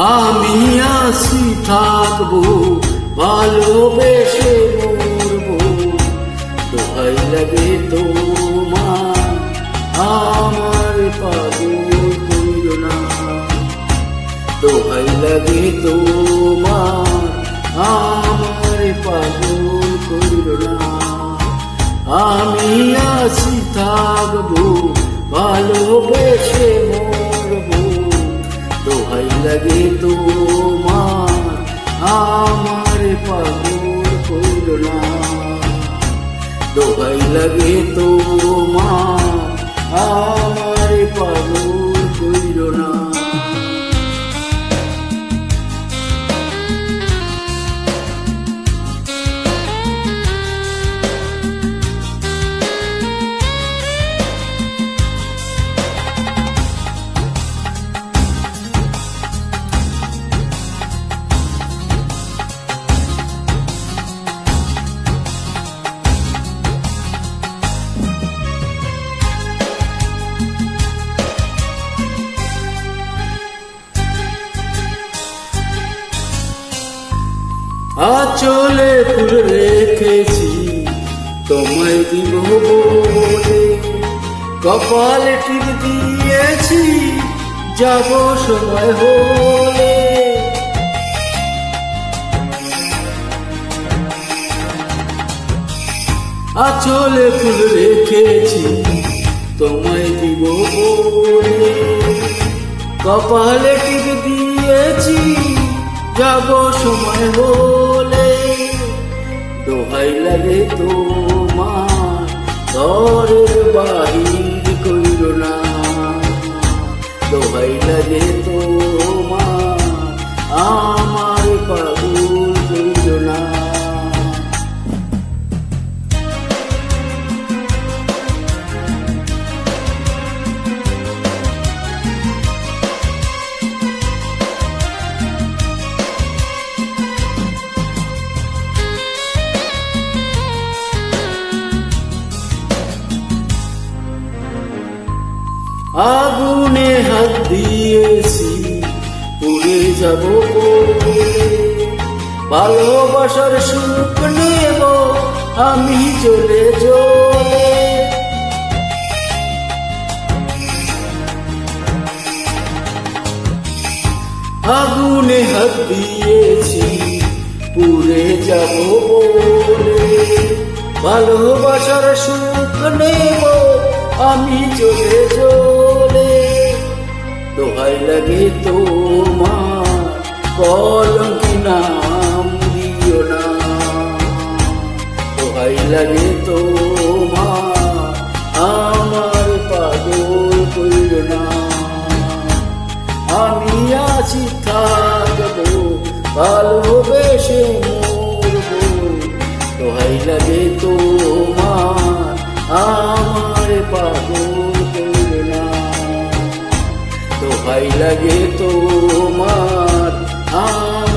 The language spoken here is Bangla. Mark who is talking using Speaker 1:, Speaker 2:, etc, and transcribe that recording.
Speaker 1: আমি আসি থাকব, ভালোবেসে মরবো। দোহাই লাগে তোমার, আমার পাগল না দোহাই লাগে তোমার, আমার পাগল কইল না আমি আসি থাকব, ভালোবেসে দোহাই লাগে তোমার আমার পাগল করুণা। দোহাই লাগে তোমার আমার পাগল কইল আচলে ফুল রেখেছি। তোমায় দিব বলে কপালে টিপ দিয়েছি। যাব সময় হলে। আচলে ফুল রেখেছি। তোমায় দিব বলে কপালে টিপ দিয়েছি। যাব সময় হলে। দোহাই লাগে তোমার ঘরের বাহির কইল না। দোহাই লাগে তোমার আগুনে হাত দিয়েছি, পুড়ে যাব ভালোবাসার সুখ নেব, আমি চলে চলে আগুনে হাত দিয়েছি, পুড়ে যাব ভালোবাসার সুখ নেব আমি চলে চলে দোহাই লাগে তোমার কলঙ্কি নাম, দিও না। দোহাই লাগে তোমার আমার পাগল কইল না। আমি আছি থাকব, ভালোবেসে লাগে তোমার আ